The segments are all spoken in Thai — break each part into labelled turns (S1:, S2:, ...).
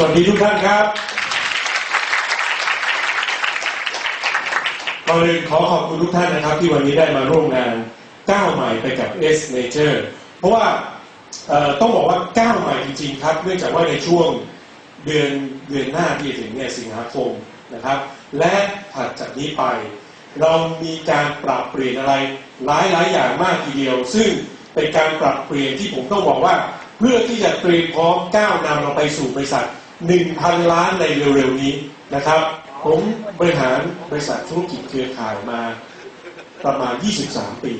S1: สวัสดีทุกท่านครับก่อนอื่นขอขอบคุณทุกท่านนะครับ ที่วันนี้ได้มาร่วมงานก้าวใหม่ไปกับ S Nature เพราะว่าต้องบอกว่าก้าวใหม่จริงๆครับ เนื่องจากว่าในช่วงเดือนเดือนหน้าที่จะถึงเนี่ยสิงหาคมนะครับ และถัดจากนี้ไป เรามีการปรับเปลี่ยนอะไรหลายหลายอย่างมากทีเดียว ซึ่งเป็นการปรับเปลี่ยนที่ผมต้องบอกว่า เพื่อที่จะเตรียมพร้อมก้าวนำเราไปสู่บริษัท 1,000ล้านในเร็วๆนี้นะครับ ผมบริหารบริษัทธุรกิจเครือข่ายมาประมาณ 23 ปี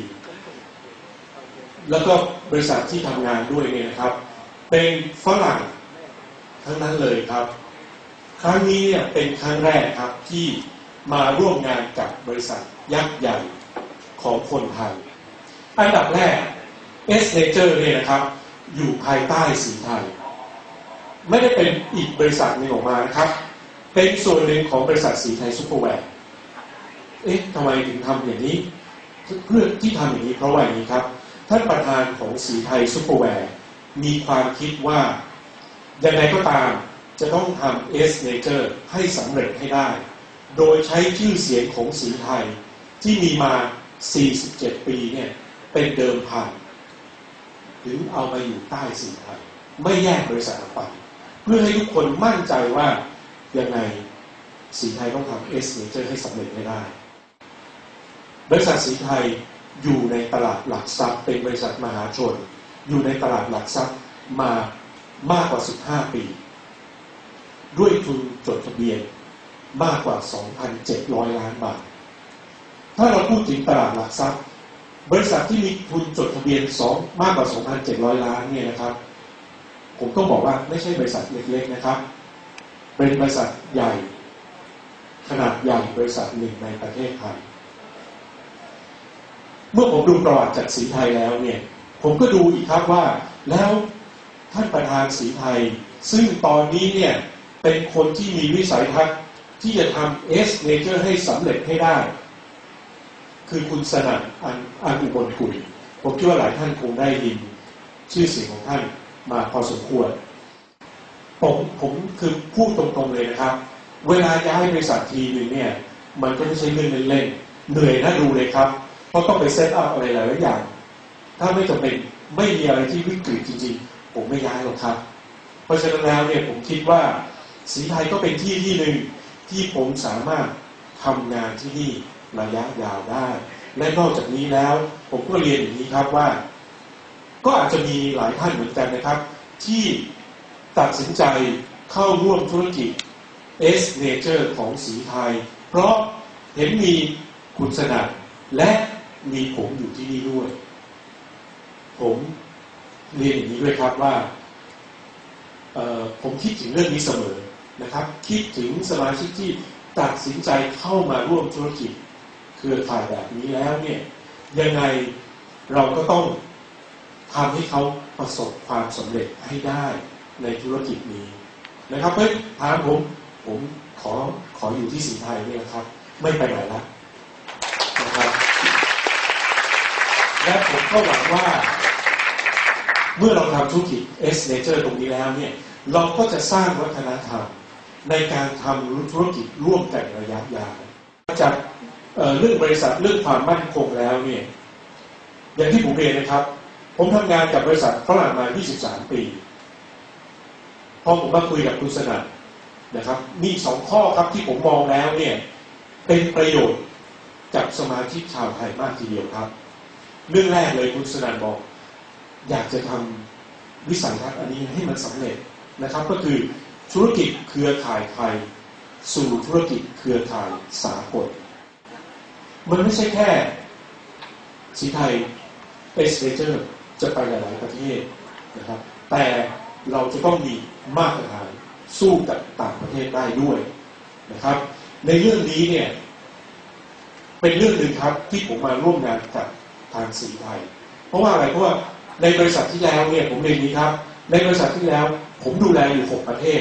S1: แล้วก็บริษัทที่ทำงานด้วยเนี่ยนะครับ เป็นฝรั่งทั้งนั้นเลยครับ ครั้งนี้เนี่ยเป็นครั้งแรกครับที่มาร่วมงานกับบริษัทยักษ์ใหญ่ของคนไทย อันดับแรก S Nature เนี่ยนะครับ อยู่ภายใต้สีไทย ไม่ได้เป็นอีกบริษัทหนึ่งออกมานะครับ เป็นส่วนหนึ่งของบริษัทสีไทยซุปเปอร์แวร์เอ๊ะทำไมถึงทำอย่างนี้ เพื่อที่ทำอย่างนี้เพราะว่าอย่างนี้ครับ ท่านประธานของสีไทยซุปเปอร์แวร์มีความคิดว่ายังไงก็ตามจะต้องทำ S Nature ให้สำเร็จให้ได้ โดยใช้ชื่อเสียงของสีไทยที่มีมา 47 ปีเนี่ยเป็นเดิมพันถึงเอามาอยู่ใต้สีไทย ไม่แยกบริษัทออกไป พื่อให้ทุกคนมั่นใจว่า ยังไงสีไทยต้องทำ S Nature ให้สำเร็จไม่ได้บริษัทสีไทยอยู่ในตลาดหลักทรัพย์ เป็นบริษัทมหาชน อยู่ในตลาดหลักทรัพย์มามากกว่า 15 ปี ด้วยทุนจดทะเบียนมากกว่า 2,700 ล้านบาท ถ้าเราพูดถึงตลาดหลักทรัพย์ บริษัทที่มีทุนจดทะเบียนสองมากกว่า 2,700 ล้านเนี่ยนะครับ ผมต้องบอกว่าไม่ใช่บริษัทเล็กๆนะครับ เป็นบริษัทใหญ่ ขนาดใหญ่บริษัทหนึ่งในประเทศไทย เมื่อผมดูประวัติจากสีไทยแล้วเนี่ย ผมก็ดูอีกครับว่า แล้วท่านประธานสีไทย ซึ่งตอนนี้เนี่ยเป็นคนที่มีวิสัยทัศน์ที่จะทำ S Nature ให้สำเร็จให้ได้ คือคุณสนั่นอันอันอุบลกุลผมคิดว่าหลายท่านคงได้ยินชื่อเสียงของท่าน มาพอสมควร ผมผมคือพูดตรงๆเลยนะครับ เวลาย้ายบริษัททีหนึ่งเนี่ย มันก็ไม่ใช่เรื่องเล่นๆเหนื่อยน่าดูเลยครับ เพราะต้องไปเซตอัพอะไรหลายๆอย่าง ถ้าไม่จำเป็นไม่มีอะไรที่วิกฤตจริงๆ ผมไม่ย้ายหรอกครับ เพราะฉะนั้นแล้วเนี่ยผมคิดว่าสีไทยก็เป็นที่ที่หนึ่งที่ผมสามารถทำงานที่นี่ระยะยาวได้ และนอกจากนี้แล้ว ผมก็เรียนอย่างนี้ครับว่า ก็อาจจะมีหลายท่านเหมือนกันนะครับ ที่ตัดสินใจเข้าร่วมธุรกิจ S Nature ของสีไทย เพราะเห็นมีคุณสนัดและมีผมอยู่ที่นี่ด้วย ผมเรียนอย่างนี้ด้วยครับว่า ผมคิดถึงเรื่องนี้เสมอนะครับ คิดถึงสมาชิกที่ตัดสินใจเข้ามาร่วมธุรกิจ เครือข่ายแบบนี้แล้วเนี่ยยังไงเราก็ต้อง ทำให้เขาประสบความสำเร็จให้ได้ในธุรกิจนี้นะครับเฮ้ยถามผมผมขอขออยู่ที่สีไทยเนี่ยนะครับ ไม่ไปไหนละนะครับและผมก็หวังว่า เมื่อเราทำธุรกิจ S Nature ตรงนี้แล้วเนี่ยเราก็จะสร้างวัฒนธรรมในการทำธุรกิจร่วมกันระยะยาวจากเเรื่องบริษัทเรื่องความมั่นคงแล้วเนี่ยอย่างที่ผมเรียนนะครับ ผมทำงานกับบริษัทฝรั่งมา 23 ปี พอผมมาคุยกับคุณสนั่นนะครับ มีสองข้อครับที่ผมมองแล้วเนี่ย เป็นประโยชน์กับสมาชิกชาวไทยมากทีเดียวครับ เรื่องแรกเลยคุณสนั่นบอก อยากจะทำวิสัยทัศน์อันนี้ให้มันสำเร็จนะครับ ก็คือธุรกิจเครือข่ายไทย สู่ธุรกิจเครือข่ายสากล มันไม่ใช่แค่สีไทยเอสเ a เจอร์ จะไปหลาย ๆ ประเทศนะครับ แต่เราจะต้องมีมาตรฐานสู้กับต่างประเทศได้ด้วยนะครับ ในเรื่องนี้เนี่ยเป็นเรื่องหนึ่งครับที่ผมมาร่วมงานกับทางสีไทย เพราะว่าอะไรเพราะว่าในบริษัทที่แล้วเนี่ยผมเรียนนี้ครับ ในบริษัทที่แล้ว ผมดูแลอยู่ 6 ประเทศ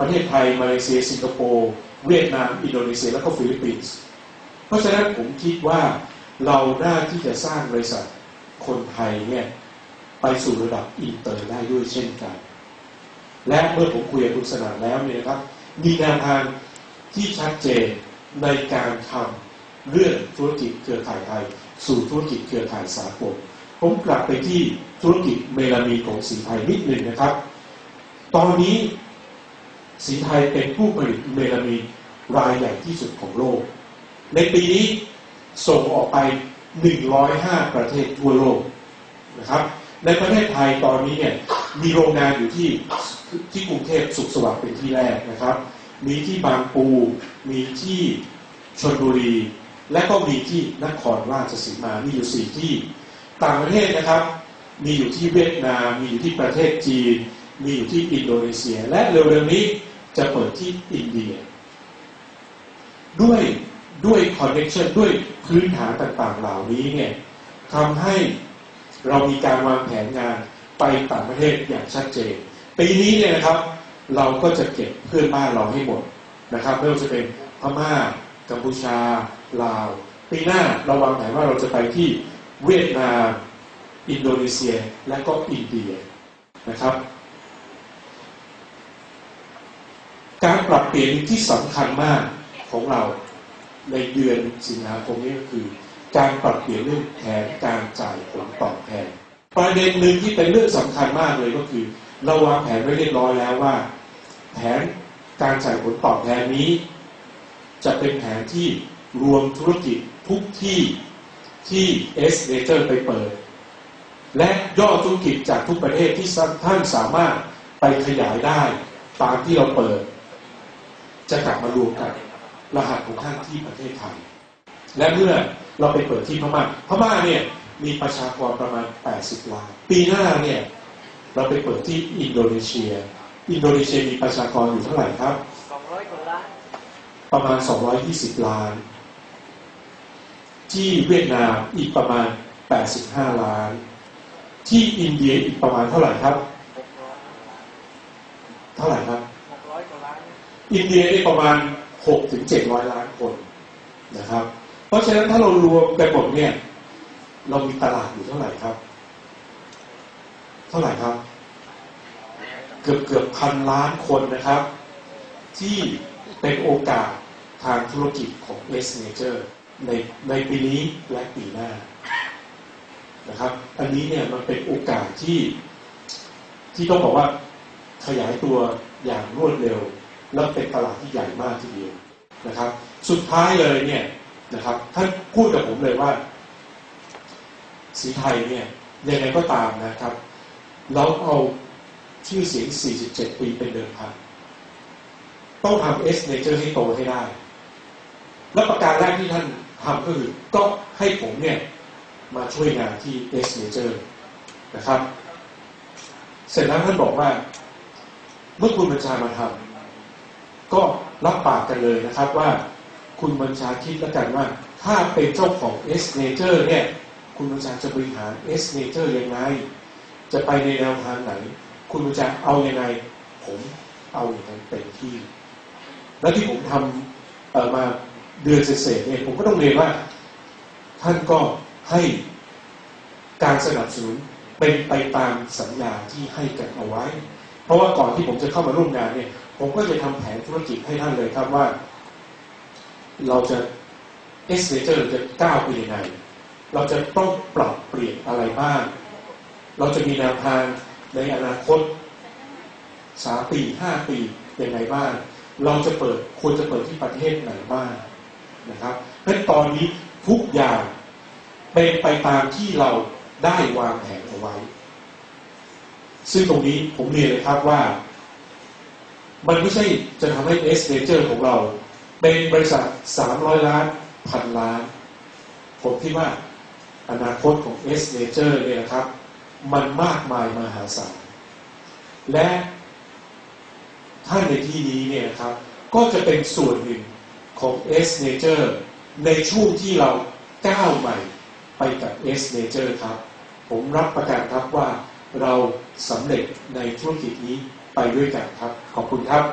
S1: ประเทศไทย มาเลเซีย สิงคโปร์ เวียดนาม อินโดนีเซีย แล้วก็ฟิลิปปินส์ เพราะฉะนั้นผมคิดว่าเราน่าที่จะสร้างบริษัทคนไทยเนี่ย ไปสู่ระดับอินเตอร์ได้ด้วยเช่นกัน และเมื่อผมคุยกับคุณสนานแล้วเนี่ยครับ มีแนวทางที่ชัดเจนในการทำเรื่องธุรกิจเครือข่ายไทย สู่ธุรกิจเครือข่ายสากลผมกลับไปที่ธุรกิจเมลามีนของสีไทยนิดหนึ่งนะครับ ตอนนี้สีไทยเป็นผู้ผลิตเมลามีนรายใหญ่ที่สุดของโลก ในปีนี้ส่งออกไป 105 ประเทศทั่วโลกนะครับ ในประเทศไทยตอนนี้เนี่ยมีโรงงานอยู่ที่ที่กรุงเทพสุขสวัสดิ์เป็นที่แรกนะครับ มีที่บางปู มีที่ชนบุรี และก็มีที่นครราชสีมามีอยู่สี่ที่ต่างประเทศนะครับ มีอยู่ที่เวียดนาม มีอยู่ที่ประเทศจีน มีอยู่ที่อินโดนีเซีย และเร็วๆนี้จะเปิดที่อินเดีย ด้วยด้วยคอนเน t ชันด้วยพื้นฐานต่างๆ เหล่านี้เนี่ยทำให้ เรามีการวางแผนงานไปต่างประเทศอย่างชัดเจนปีนี้เนี่ยนะครับ เราก็จะเก็บเพื่อนบ้านเราให้หมดนะครับไม่ว่าจะเป็นพม่ากัมพูชาลาว ปีหน้าเราวางแผนว่าเราจะไปที่เวียดนาม อินโดนีเซียและก็อินเดียนะครับ การปรับเปลี่ยนที่สำคัญมากของเราในเดือนสิงหาคมนี้ก็คือ การปรับเปลี่ยนเรื่องแผนการจ่ายผลตอบแทน ประเด็นหนึ่งที่เป็นเรื่องสำคัญมากเลยก็คือ เราวางแผนไว้เรียบร้อยแล้วว่า แผนการจ่ายผลตอบแทนนี้ จะเป็นแผนที่รวมธุรกิจทุกที่ที่ S Nature ไปเปิด และย่อธุรกิจจากทุกประเทศที่ท่านสามารถไปขยายได้ตามที่เราเปิด จะกลับมารวมกันรหัสของท่านที่ประเทศไทย และเมื่อเราไปเปิดที่พม่าพม่าเนี่ยมีประชากรประมาณ 80 ล้าน ปีหน้าเนี่ยเราไปเปิดที่อินโดนีเซีย อินโดนีเซียมีประชากรอยู่เท่าไหร่ครับ
S2: 200กว่าล้าน
S1: ประมาณ 220 ล้าน ที่เวียดนามอีกประมาณ 85 ล้าน ที่อินเดียอีกประมาณเท่าไหร่ครับ เท่าไหร่ครับ
S2: 600กว่าล้าน
S1: อินเดียนี่ประมาณ6ถึง700 ล้านคนนะครับ เพราะฉะนั้นถ้าเรารวมกันหมดเนี่ย เรามีตลาดอยู่เท่าไหร่ครับ เท่าไหร่ครับ เกือบเกือบพันล้านคนนะครับ ที่เป็นโอกาสทางธุรกิจของ S Nature ในในปีนี้และปีหน้านะครับ อันนี้เนี่ยมันเป็นโอกาสที่ที่ต้องบอกว่าขยายตัวอย่างรวดเร็ว และเป็นตลาดที่ใหญ่มากทีเดียวนะครับ สุดท้ายเลยเนี่ย นะครับท่านพูดกับผมเลยว่า สีไทยเนี่ยยังไงก็ตามนะครับ เราเอาชื่อเสียง 47 ปีเป็นเดิมพันต้องทำ S Nature ให้โตให้ได้ และประการแรกที่ท่านทำก็คือก็ให้ผมเนี่ยมาช่วยงานที่ S Nature นะครับ เสร็จแล้วท่านบอกว่า เมื่อคุณบัญชามาทำก็รับปากกันเลยนะครับว่า คุณบัญชาคิดแล้วกันว่า ถ้าเป็นเจ้าของ S Nature เนี่ย คุณบัญชาจะบริหาร S Nature ยังไง จะไปในแนวทางไหน คุณบัญชาเอาอยัางไง ผมเอาอย่างนั้นเต็มที่ แล้วที่ผมทำมาเดือนเศษเนี่ยผมก็ต้องเรียนว่า ท่านก็ให้การสนับสนุนเป็นไปตามสัญญาที่ให้กันเอาไว้ เพราะว่าก่อนที่ผมจะเข้ามาร่วมงานเนี่ย ผมก็จะทำแผนธุรกิจให้ท่านเลยครับว่า เราจะ S Nature จะก้าวไปยังไง เราจะต้องปรับเปลี่ยนอะไรบ้าง เราจะมีแนวทางในอนาคตสามปีห้าปียังไงบ้าง เราจะเปิดควรจะเปิดที่ประเทศไหนบ้างนะครับเพราะฉะนั้นตอนนี้ทุกอย่างเป็นไปตามที่เราได้วางแผนเอาไว้ ซึ่งตรงนี้ผมเรียนเลยครับว่า มันไม่ใช่จะทำให้ S Nature ของเรา เป็นบริษัท 300 ล้านพันล้าน ผมคิดว่าอนาคตของ S Nature เนี่ยนะครับ มันมากมายมหาศาล และท่านในที่นี้เนี่ยนะครับ ก็จะเป็นส่วนหนึ่งของ S Nature ในช่วงที่เราก้าวใหม่ไปกับ S Nature ครับ ผมรับประกันครับว่าเราสำเร็จในธุรกิจนี้ไปด้วยกันครับ ขอบคุณครับ